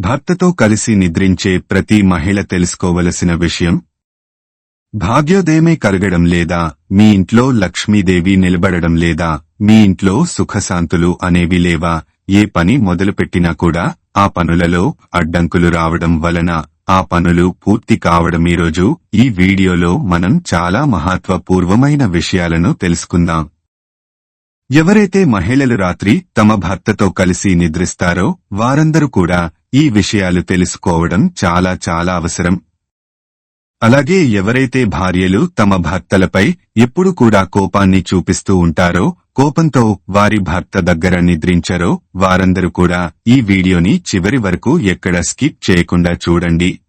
భర్తతో కలిసి నిద్రించే ప్రతి మహిళ తెలుసుకోవలసిన విషయం? భాగ్యోదయమే కలగడం లేదా మీ ఇంట్లో లక్ష్మీదేవి నిలబడడం లేదా మీ ఇంట్లో సుఖశాంతులు అనేవి లేవా? ఏ పని మొదలుపెట్టినా కూడా ఆ పనులలో అడ్డంకులు రావడం వలన ఆ పనులు పూర్తి కావడం ఈరోజు ఈ వీడియోలో మనం చాలా మహత్వపూర్వమైన విషయాలను తెలుసుకుందాం. ఎవరైతే మహిళలు రాత్రి తమ భర్తతో కలిసి నిద్రిస్తారో వారందరూ కూడా ఈ విషయాలు తెలుసుకోవడం చాలా చాలా అవసరం. అలాగే ఎవరైతే భార్యలు తమ భర్తలపై ఎప్పుడు కూడా కోపాన్ని చూపిస్తూ ఉంటారో కోపంతో వారి భర్త దగ్గర నిద్రించారో వారందరూ కూడా ఈ వీడియోని చివరి వరకు ఎక్కడ స్కిప్ చేయకుండా చూడండి.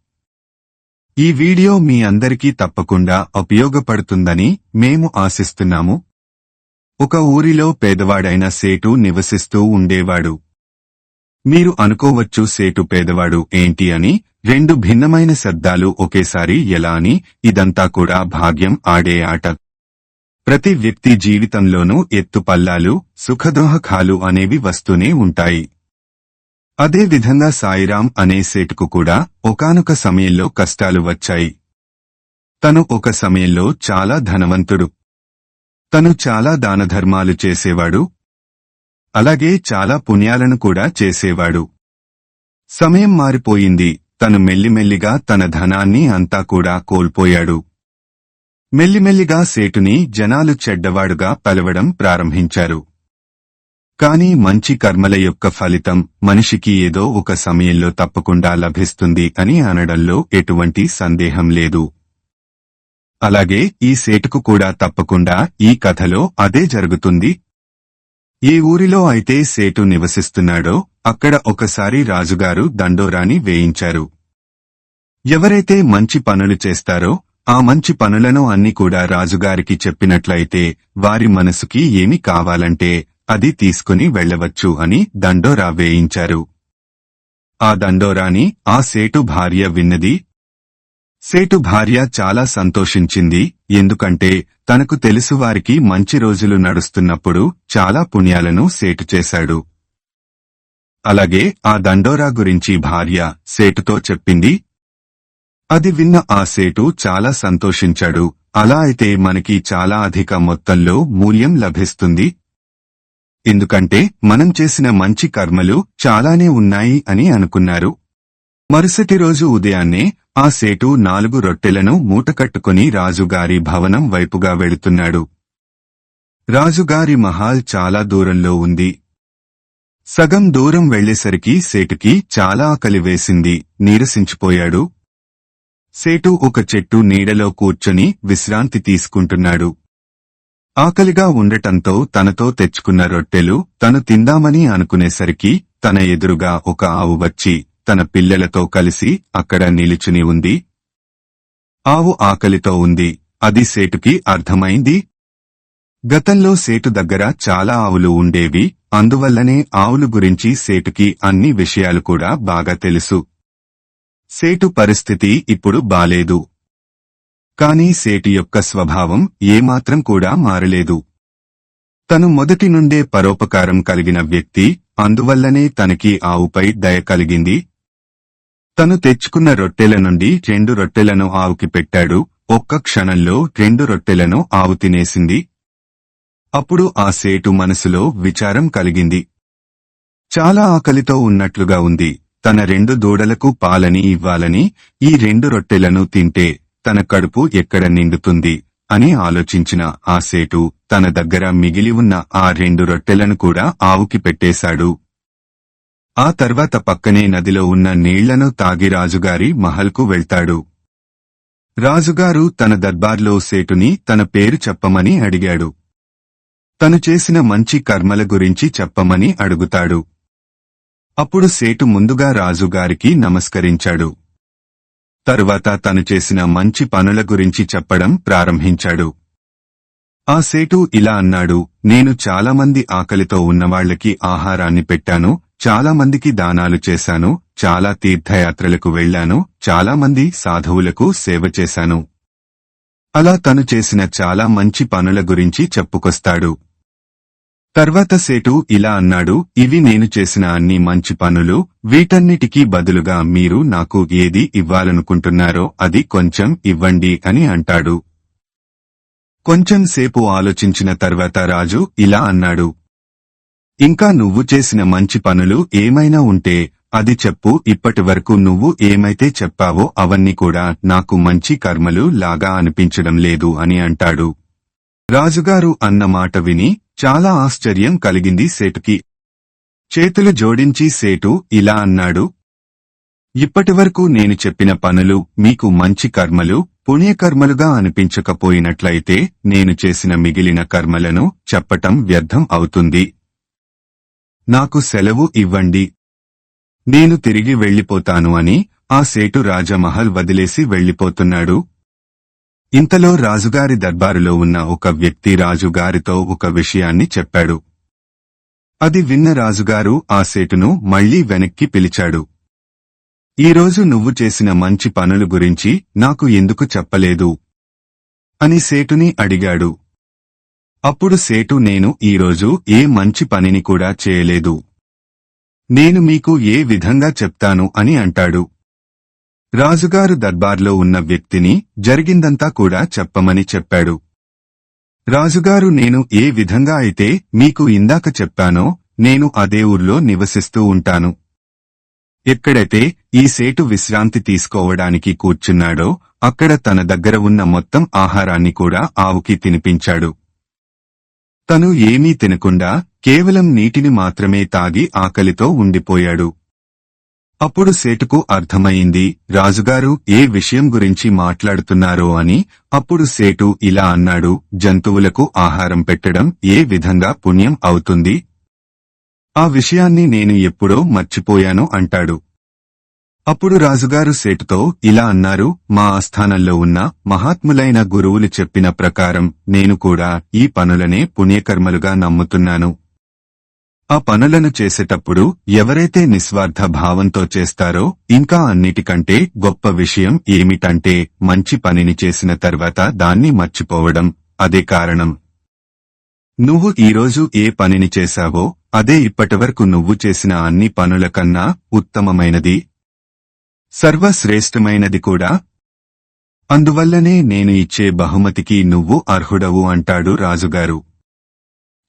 ఈ వీడియో మీ అందరికీ తప్పకుండా ఉపయోగపడుతుందని మేము ఆశిస్తున్నాము. ఒక ఊరిలో పేదవాడైన సేటు నివసిస్తూ ఉండేవాడు. మీరు అనుకోవచ్చు సేటు పేదవాడు ఏంటి అని రెండు భిన్నమైన శబ్దాలు ఒకేసారి ఎలా అని ఇదంతా కూడా భాగ్యం ఆడే ఆట. ప్రతి వ్యక్తి జీవితంలోనూ ఎత్తుపల్లాలు సుఖదోహకాలు అనేవి వస్తూనే ఉంటాయి. అదే విధంగా సాయిరాం అనే సేటుకు కూడా ఒకానొక సమయంలో కష్టాలు వచ్చాయి. తను ఒక సమయంలో చాలా ధనవంతుడు. తను చాలా దానధర్మాలు చేసేవాడు అలాగే చాలా పుణ్యాలను కూడా చేసేవాడు. సమయం మారిపోయింది. తను మెల్లిమెల్లిగా తన ధనాన్ని అంతా కూడా కోల్పోయాడు. మెల్లిమెల్లిగా సేటుని జనాలు చెడ్డవాడుగా పలవడం ప్రారంభించారు. కాని మంచి కర్మల యొక్క ఫలితం మనిషికి ఏదో ఒక సమయంలో తప్పకుండా లభిస్తుంది అని అనడంలో ఎటువంటి సందేహం లేదు. అలాగే ఈ సేటుకు కూడా తప్పకుండా ఈ కథలో అదే జరుగుతుంది ఏ ఊరిలో అయితే సేటు నివసిస్తున్నాడో అక్కడ ఒకసారి రాజుగారు దండోరాని వేయించారు. ఎవరైతే మంచి పనులు చేస్తారో ఆ మంచి పనులను అన్ని కూడా రాజుగారికి చెప్పినట్లయితే వారి మనసుకి ఏమి కావాలంటే అది తీసుకుని వెళ్ళవచ్చు అని దండోరా వేయించారు. ఆ దండోరాని ఆ సేటు భార్య విన్నది సేటు భార్య చాలా సంతోషించింది ఎందుకంటే తనకు తెలుసు వారికి మంచి రోజులు నడుస్తున్నప్పుడు చాలా పుణ్యాలను సేటు చేశాడు. అలాగే ఆ దండోరా గురించి భార్య సేటుతో చెప్పింది అది విన్న ఆ సేటు చాలా సంతోషించాడు. అలా అయితే మనకి చాలా అధిక మొత్తంలో మూల్యం లభిస్తుంది. ఎందుకంటే మనం చేసిన మంచి కర్మలు చాలానే ఉన్నాయి అని అనుకున్నారు. మరుసటి రోజు ఉదయాన్నే ఆ సేటు నాలుగు రొట్టెలను మూటకట్టుకుని రాజుగారి భవనం వైపుగా వెళుతున్నాడు. రాజుగారి మహాల్ చాలా దూరంలో ఉంది. సగం దూరం వెళ్ళేసరికి సేటుకి చాలా ఆకలి వేసింది. నీరసించిపోయాడు. సేటు ఒక చెట్టు నీడలో కూర్చొని విశ్రాంతి తీసుకుంటున్నాడు. ఆకలిగా ఉండటంతో తనతో తెచ్చుకున్న రొట్టెలు తను తిందామని అనుకునేసరికి తన ఎదురుగా ఒక ఆవు వచ్చి తన పిల్లలతో కలిసి అక్కడ నిలుచుని ఉంది. ఆవు ఆకలితో ఉంది. అది సేటుకి అర్థమైంది. గతంలో సేటు దగ్గర చాలా ఆవులు ఉండేవి. అందువల్లనే ఆవులు గురించి సేటుకి అన్ని విషయాలు కూడా బాగా తెలుసు. సేటు పరిస్థితి ఇప్పుడు బాలేదు. కాని సేటు యొక్క స్వభావం ఏమాత్రం కూడా మారలేదు. తను మొదటి నుండే పరోపకారం కలిగిన వ్యక్తి అందువల్లనే తనకి ఆవుపై దయ కలిగింది. తను తెచ్చుకున్న రొట్టెల నుండి రెండు రొట్టెలను ఆవుకి పెట్టాడు. ఒక్క క్షణంలో రెండు రొట్టెలను ఆవు తినేసింది. అప్పుడు ఆ సేటు మనసులో విచారం కలిగింది. చాలా ఆకలితో ఉన్నట్లుగా ఉంది. తన రెండు దూడలకు పాలని ఇవ్వాలని ఈ రెండు రొట్టెలను తింటే తన కడుపు ఎక్కడ నిండుతుంది అని ఆలోచించిన ఆ సేటు తన దగ్గర మిగిలి ఉన్న ఆ రెండు రొట్టెలను కూడా ఆవుకి పెట్టేశాడు. ఆ తర్వాత పక్కనే నదిలో ఉన్న నీళ్ళను తాగి రాజుగారి మహల్కు వెళ్తాడు. రాజుగారు తన దర్బార్లో సేటుని తన పేరు చెప్పమని అడిగాడు. తను చేసిన మంచి కర్మల గురించి చెప్పమని అడుగుతాడు. అప్పుడు సేటు ముందుగా రాజుగారికి నమస్కరించాడు. తరువాత తను చేసిన మంచి పనుల గురించి చెప్పడం ప్రారంభించాడు. ఆ సేటు ఇలా అన్నాడు నేను చాలామంది ఆకలితో ఉన్నవాళ్ళకి ఆహారాన్ని పెట్టాను చాలా మందికి దానాలు చేశాను చాలా తీర్థయాత్రలకు వెళ్ళాను చాలా మంది సాధువులకు సేవ చేశాను. అలా తను చేసిన చాలా మంచి పనుల గురించి చెప్పుకొస్తాడు. తర్వాత సేటు ఇలా అన్నాడు ఇవి నేను చేసిన అన్ని మంచి పనులు వీటన్నిటికీ బదులుగా మీరు నాకు ఏది ఇవ్వాలనుకుంటున్నారో అది కొంచెం ఇవ్వండి అని అంటాడు. కొంచెం సేపు ఆలోచించిన తర్వాత రాజు ఇలా అన్నాడు ఇంకా నువ్వు చేసిన మంచి పనులు ఏమైనా ఉంటే అది చెప్పు. ఇప్పటి వరకు నువ్వు ఏమైతే చెప్పావో అవన్నీ కూడా నాకు మంచి కర్మలు లాగా అనిపించడం లేదు అని అంటాడు. రాజుగారు అన్న మాట విని చాలా ఆశ్చర్యం కలిగింది సేటుకి. చేతులు జోడించి సేటు ఇలా అన్నాడు. ఇప్పటివరకు నేను చెప్పిన పనులు మీకు మంచి కర్మలు పుణ్యకర్మలుగా అనిపించకపోయినట్లయితే నేను చేసిన మిగిలిన కర్మలను చెప్పటం వ్యర్థం అవుతుంది. నాకు సెలవు ఇవ్వండి. నేను తిరిగి వెళ్ళిపోతాను అని ఆ సేటు రాజమహల్ వదిలేసి వెళ్ళిపోతున్నాడు ఇంతలో రాజుగారి దర్బారులో ఉన్న ఒక వ్యక్తి రాజుగారితో ఒక విషయాన్ని చెప్పాడు. అది విన్న రాజుగారు ఆ సేటును మళ్ళీ వెనక్కి పిలిచాడు. ఈరోజు నువ్వు చేసిన మంచి పనుల గురించి నాకు ఎందుకు చెప్పలేదు అని సేటుని అడిగాడు. అప్పుడు సేటు నేను ఈరోజు ఏ మంచి పనిని కూడా చేయలేదు. నేను మీకు ఏ విధంగా చెప్తాను? అని అంటాడు. రాజుగారు దర్బార్లో ఉన్న వ్యక్తిని జరిగిందంతా కూడా చెప్పమని చెప్పాడు. రాజుగారు నేను ఏ విధంగా అయితే మీకు ఇందాక చెప్పానో నేను అదే ఊర్లో నివసిస్తూ ఉంటాను. ఎక్కడైతే ఈ సేటు విశ్రాంతి తీసుకోవడానికి కూర్చున్నాడో అక్కడ తన దగ్గర ఉన్న మొత్తం ఆహారాన్ని కూడా ఆవుకి తినిపించాడు. తను ఏమీ తినకుండా కేవలం నీటిని మాత్రమే తాగి ఆకలితో ఉండిపోయాడు. అప్పుడు సేటుకు అర్థమయింది రాజుగారు ఏ విషయం గురించి మాట్లాడుతున్నారో అని? అప్పుడు సేటు ఇలా అన్నాడు జంతువులకు ఆహారం పెట్టడం ఏ విధంగా పుణ్యం అవుతుంది? ఆ విషయాన్ని నేను ఎప్పుడో మర్చిపోయాను అంటాడు. అప్పుడు రాజుగారు సేటుతో ఇలా అన్నారు మా ఆస్థానంలో ఉన్న మహాత్ములైన గురువులు చెప్పిన ప్రకారం నేను కూడా ఈ పనులనే పుణ్యకర్మలుగా నమ్ముతున్నాను. ఆ పనులను చేసేటప్పుడు ఎవరైతే నిస్వార్థ భావంతో చేస్తారో ఇంకా అన్నిటికంటే గొప్ప విషయం ఏమిటంటే మంచి పనిని చేసిన తర్వాత దాన్ని మర్చిపోవడం అదే కారణం. నువ్వు ఈరోజు ఏ పనిని చేశావో అదే ఇప్పటివరకు నువ్వు చేసిన అన్ని పనుల కన్నా ఉత్తమమైనది సర్వశ్రేష్టమైనది కూడా. అందువల్లనే నేను ఇచ్చే బహుమతికి నువ్వు అర్హుడవు అంటాడు రాజుగారు.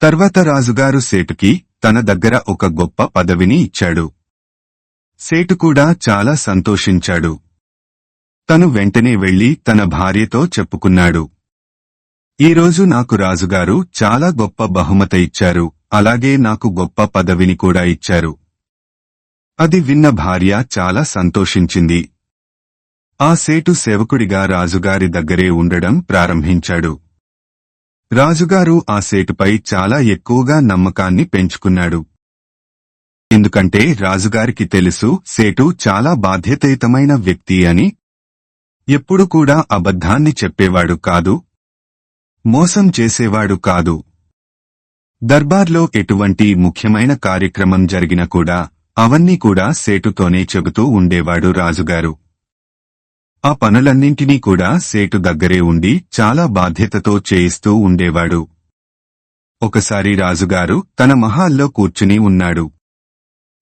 తర్వాత రాజుగారు సేటుకి తన దగ్గర ఒక గొప్ప పదవిని ఇచ్చాడు. సేటు కూడా చాలా సంతోషించాడు. తను వెంటనే వెళ్ళి తన భార్యతో చెప్పుకున్నాడు. ఈరోజు నాకు రాజుగారు చాలా గొప్ప బహుమత ఇచ్చారు అలాగే నాకు గొప్ప పదవిని కూడా ఇచ్చారు. అది విన్న భార్య చాలా సంతోషించింది. ఆ సేటు సేవకుడిగా రాజుగారి దగ్గరే ఉండడం ప్రారంభించాడు. రాజుగారు ఆ సేటుపై చాలా ఎక్కువగా నమ్మకాన్ని పెంచుకున్నాడు. ఎందుకంటే రాజుగారికి తెలుసు సేటు చాలా బాధ్యతయుతమైన వ్యక్తి అని. ఎప్పుడు కూడా అబద్ధాన్ని చెప్పేవాడు కాదు. మోసం చేసేవాడు కాదు. దర్బార్లో ఎటువంటి ముఖ్యమైన కార్యక్రమం జరిగినా కూడా అవన్నీ కూడా సేటుతోనే చెబుతూ ఉండేవాడు రాజుగారు. ఆ పనులన్నింటినీ కూడా సేటు దగ్గరే ఉండి చాలా బాధ్యతతో చేయిస్తూ ఉండేవాడు. ఒకసారి రాజుగారు తన మహాల్లో కూర్చుని ఉన్నాడు.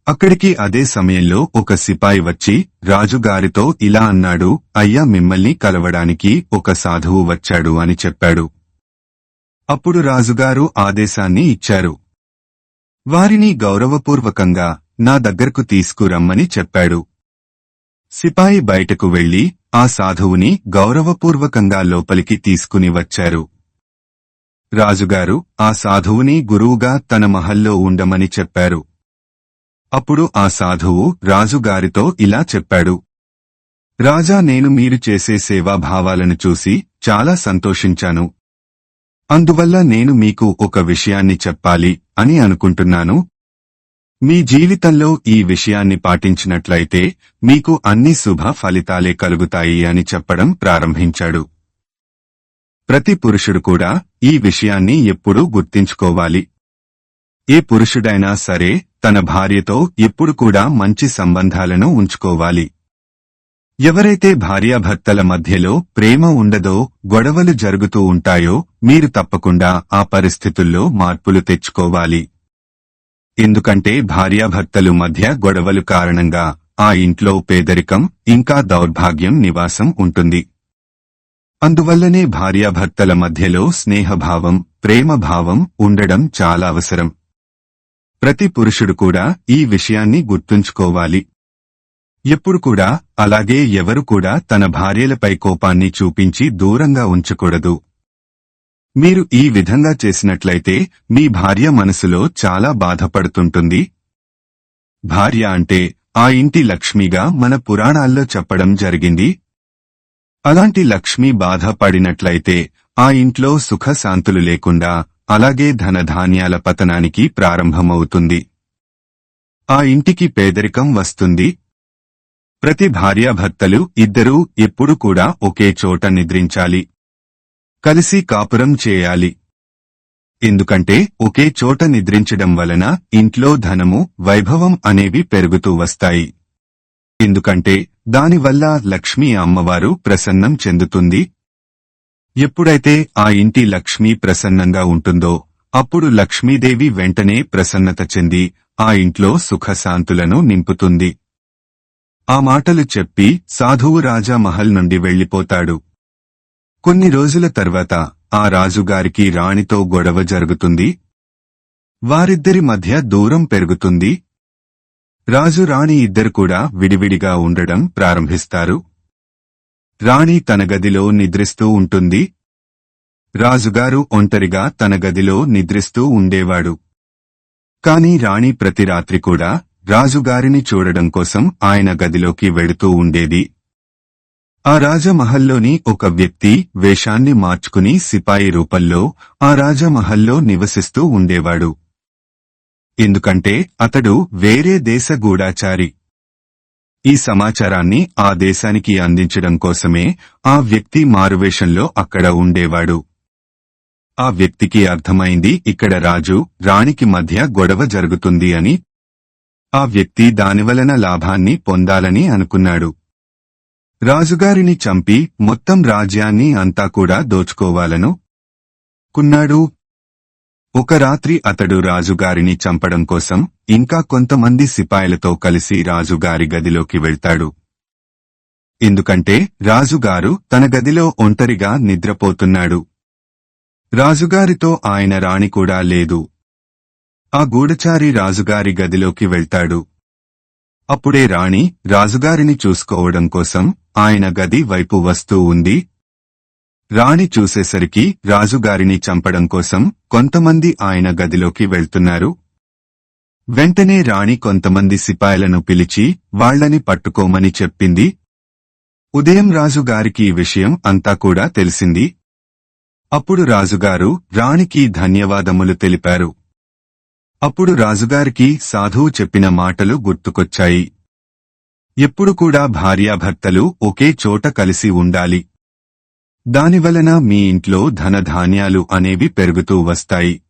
అక్కడికి అదే సమయంలో ఒక సిపాయి వచ్చి రాజుగారితో ఇలా అన్నాడు అయ్యా మిమ్మల్ని కలవడానికి ఒక సాధువు వచ్చాడు అని చెప్పాడు. అప్పుడు రాజుగారు ఆదేశాన్ని ఇచ్చారు. వారిని గౌరవపూర్వకంగా నా దగ్గరకు తీసుకురమ్మని చెప్పాడు. సిపాయి బయటకు వెళ్ళి ఆ సాధువుని గౌరవపూర్వకంగా లోపలికి తీసుకుని వచ్చారు. రాజుగారు ఆ సాధువుని గురువుగా తన మహల్లో ఉండమని చెప్పారు. అప్పుడు ఆ సాధువు రాజుగారితో ఇలా చెప్పాడు. రాజా నేను మీరు చేసే సేవాభావాలను చూసి చాలా సంతోషించాను. అందువల్ల నేను మీకు ఒక విషయాన్ని చెప్పాలి అని అనుకుంటున్నాను మీ జీవితంలో ఈ విషయాన్ని పాటించినట్లయితే మీకు అన్ని శుభ ఫలితాలే కలుగుతాయి అని చెప్పడం ప్రారంభించాడు. ప్రతి పురుషుడు కూడా ఈ విషయాన్ని ఎప్పుడూ గుర్తించుకోవాలి. ఏ పురుషుడైనా సరే తన భార్యతో ఎప్పుడు కూడా మంచి సంబంధాలను ఉంచుకోవాలి. ఎవరైతే భార్యాభర్తల మధ్యలో ప్రేమ ఉండదో గొడవలు జరుగుతూ ఉంటాయో మీరు తప్పకుండా ఆ పరిస్థితుల్లో మార్పులు తెచ్చుకోవాలి. ఎందుకంటే భార్యాభర్తలు మధ్య గొడవలు కారణంగా ఆ ఇంట్లో పేదరికం ఇంకా దౌర్భాగ్యం నివాసం ఉంటుంది. అందువల్లనే భార్యాభర్తల మధ్యలో స్నేహభావం ప్రేమభావం ఉండడం చాలా అవసరం. ప్రతి పురుషుడు కూడా ఈ విషయాన్ని గుర్తుంచుకోవాలి. ఎప్పుడు కూడా అలాగే ఎవరు కూడా తన భార్యలపై కోపాన్ని చూపించి దూరంగా ఉంచకూడదు. మీరు ఈ విధంగా చేసినట్లయితే మీ భార్య మనసులో చాలా బాధపడుతుంటుంది. భార్య అంటే ఆ ఇంటి లక్ష్మిగా మన పురాణాల్లో చెప్పడం జరిగింది. అలాంటి లక్ష్మి బాధపడినట్లయితే ఆ ఇంట్లో సుఖశాంతులు లేకుండా అలాగే ధనధాన్యాల పతనానికి ప్రారంభమవుతుంది. ఆ ఇంటికి పేదరికం వస్తుంది. ప్రతి భార్యాభర్తలు ఇద్దరూ ఎప్పుడు కూడా ఒకే చోట నిద్రించాలి కలిసి కాపురం చేయాలి. ఎందుకంటే ఒకే చోట నిద్రించడం వలన ఇంట్లో ధనము వైభవం అనేవి పెరుగుతూ వస్తాయి. ఎందుకంటే దానివల్ల లక్ష్మీ అమ్మవారు ప్రసన్నం చెందుతుంది. ఎప్పుడైతే ఆ ఇంటి లక్ష్మి ప్రసన్నంగా ఉంటుందో అప్పుడు లక్ష్మీదేవి వెంటనే ప్రసన్నత చెంది ఆ ఇంట్లో సుఖశాంతులను నింపుతుంది. ఆ మాటలు చెప్పి సాధువు రాజా మహల్ నుండి వెళ్ళిపోతాడు కొన్ని రోజుల తర్వాత ఆ రాజుగారికి రాణితో గొడవ జరుగుతుంది. వారిద్దరి మధ్య దూరం పెరుగుతుంది. రాజు రాణి ఇద్దరు కూడా విడివిడిగా ఉండడం ప్రారంభిస్తారు. రాణి తన గదిలో నిద్రిస్తూ ఉంటుంది. రాజుగారు ఒంటరిగా తన గదిలో నిద్రిస్తూ ఉండేవాడు. కాని రాణి ప్రతి రాత్రి కూడా రాజుగారిని చూడడం కోసం ఆయన గదిలోకి వెడుతూ ఉండేది. ఆ రాజమహల్లోని ఒక వ్యక్తి వేషాన్ని మార్చుకుని సిపాయి రూపంలో ఆ రాజమహల్లో నివసిస్తూ ఉండేవాడు. ఎందుకంటే అతడు వేరే దేశ గూఢాచారి. ఈ సమాచారాన్ని ఆ దేశానికి అందించడం కోసమే ఆ వ్యక్తి మారువేషంలో అక్కడ ఉండేవాడు. ఆ వ్యక్తికి అర్థమైంది ఇక్కడ రాజు రాణికి మధ్య గొడవ జరుగుతుంది అని. ఆ వ్యక్తి దానివలన లాభాన్ని పొందాలని అనుకున్నాడు. రాజుగారిని చంపి మొత్తం రాజ్యాన్ని అంతా కూడా దోచుకోవాలను? కున్నాడు? ఒక రాత్రి అతడు రాజుగారిని చంపడం కోసం ఇంకా కొంతమంది సిపాయిలతో కలిసి రాజుగారి గదిలోకి వెళ్తాడు. ఎందుకంటే రాజుగారు తన గదిలో ఒంటరిగా నిద్రపోతున్నాడు. రాజుగారితో ఆయన రాణి కూడా లేదు. ఆ గూఢచారి రాజుగారి గదిలోకి వెళ్తాడు. అప్పుడే రాణి రాజుగారిని చూసుకోవడం కోసం ఆయన గది వైపు వస్తూ ఉంది. రాణి చూసేసరికి రాజుగారిని చంపడం కోసం కొంతమంది ఆయన గదిలోకి వెళ్తున్నారు. వెంటనే రాణి కొంతమంది సిపాయిలను పిలిచి వాళ్ళని పట్టుకోమని చెప్పింది. ఉదయం రాజుగారికి ఈ విషయం అంతా కూడా తెలిసింది. అప్పుడు రాజుగారు రాణికి ధన్యవాదములు తెలిపారు. అప్పుడు రాజుగారికి సాధువు చెప్పిన మాటలు గుర్తుకొచ్చాయి. ఎప్పుడు కూడా భార్యాభర్తలు ఒకే చోట కలిసి ఉండాలి. దానివలన మీ ఇంట్లో ధనధాన్యాలు అనేవి పెరుగుతూ వస్తాయి.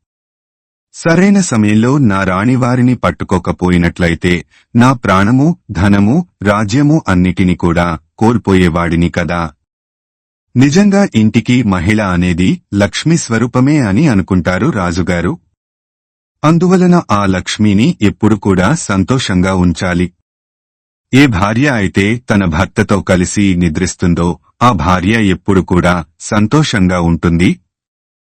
సరైన సమయంలో నా రాణివారిని పట్టుకోకపోయినట్లయితే నా ప్రాణము ధనము రాజ్యము అన్నిటిని కూడా కోల్పోయేవాడిని కదా. నిజంగా ఇంటికి మహిళ అనేది లక్ష్మీ స్వరూపమే అని అనుకుంటారు రాజుగారు. అందువలన ఆ లక్ష్మిని ఎప్పుడు కూడా సంతోషంగా ఉంచాలి. ఏ భార్య అయితే తన భర్తతో కలిసి నిద్రిస్తుందో ఆ భార్య ఎప్పుడు కూడా సంతోషంగా ఉంటుంది.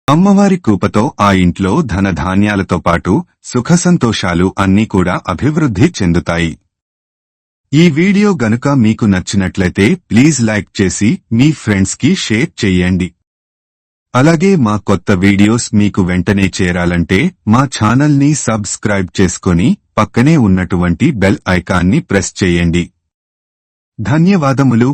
అమ్మవారి కృపతో ఆ ఇంట్లో ధనధాన్యాలతో పాటు సుఖసంతోషాలు అన్నీ కూడా అభివృద్ధి చెందుతాయి. ఈ వీడియో గనుక మీకు నచ్చినట్లయితే ప్లీజ్ లైక్ చేసి మీ ఫ్రెండ్స్కి షేర్ చెయ్యండి అలాగే మా కొత్త వీడియోస్ మీకు వెంటనే చేరాలంటే మా ఛానల్ని సబ్స్క్రైబ్ చేసుకొని పక్కనే ఉన్నటువంటి బెల్ ఐకాన్ని ప్రెస్ చేయండి. ధన్యవాదములు.